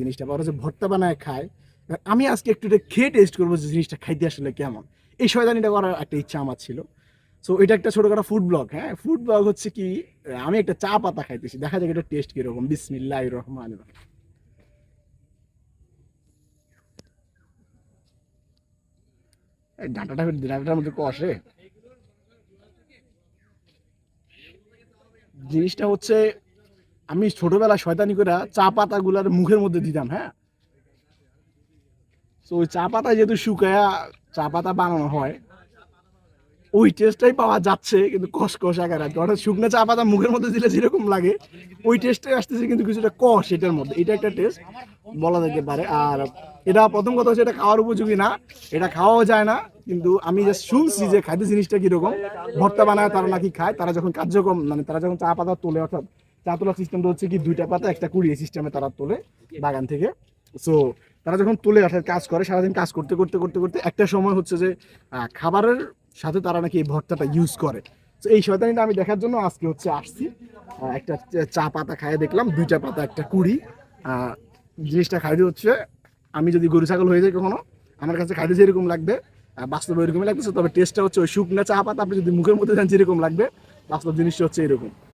জিনিসটা বা ওরা যে ভর্তা বানায় খায় আমি আজকে একটু এটা খেয়ে টেস্ট করব যে জিনিসটা খাইতে আসলে কেমন। এই শয়তানিটা করার একটা ইচ্ছা আমার ছিল। সো এটা একটা ছোটখাটো ফুড ব্লগ হ্যাঁ? ফুড ব্লগ হচ্ছে কি আমি একটা চা পাতা খাইতেছি। দেখা যাক এটা টেস্ট কীরকম। বিসমিল্লাহ রহমান রহিম। ডাটাটা ডাটাটার মধ্যে কষে জিনিসটা হচ্ছে আমি ছোটবেলা শয়তানি করে চা পাতাগুলার মুখের মধ্যে দিতাম হ্যাঁ? তো ওই চা পাতা যেহেতু শুকায়া চা পাতা বানানো হয়, ওই টেস্টটাই পাওয়া যাচ্ছে, কিন্তু কষ কষ আকার অর্থাৎ শুকনো চা পাতা মুখের মধ্যে দিলে যেরকম লাগে, ওই টেস্টটাই আসতেছে কিন্তু কিছুটা কষ এটার মধ্যে। এটা একটা টেস্ট বলা যেতে পারে। আর এটা প্রথম কথা হচ্ছে এটা খাওয়ার উপযোগী না, এটা খাওয়াও যায় না, কিন্তু আমি যে শুনছি যে খাদ্য জিনিসটা কীরকম। ভর্তা বানায়, তারা নাকি খায়, তারা যখন কার্যক্রম মানে তারা যখন চা পাতা তোলে, অর্থাৎ চা তোলার সিস্টেমটা হচ্ছে কি দুইটা পাতা, একটা কুড়ি এই সিস্টেমে তারা তোলে বাগান থেকে। সো তারা যখন তুলে অর্থাৎ কাজ করে, সারাদিন কাজ করতে করতে করতে করতে, একটা সময় হচ্ছে যে খাবারের সাথে তারা নাকি এই ভর্তাটা ইউজ করে। তো এই শয়তানিটা আমি দেখার জন্য আজকে হচ্ছে আসছি। একটা চা- পাতা খাইয়ে দেখলাম, দুইটা পাতা, একটা কুড়ি। জিনিসটা খাইতে হচ্ছে, আমি যদি গরু ছাগল হয়ে যাই কখনো, আমার কাছে খাইতে যেরকম লাগবে বাস্তবে এরকমই লাগতেছে, তবে টেস্টটা হচ্ছে ওই শুকনা চা পাতা, আপনি যদি মুখের মধ্যে দেন যেরকম লাগবে, বাস্তব জিনিসটা হচ্ছে এরকম।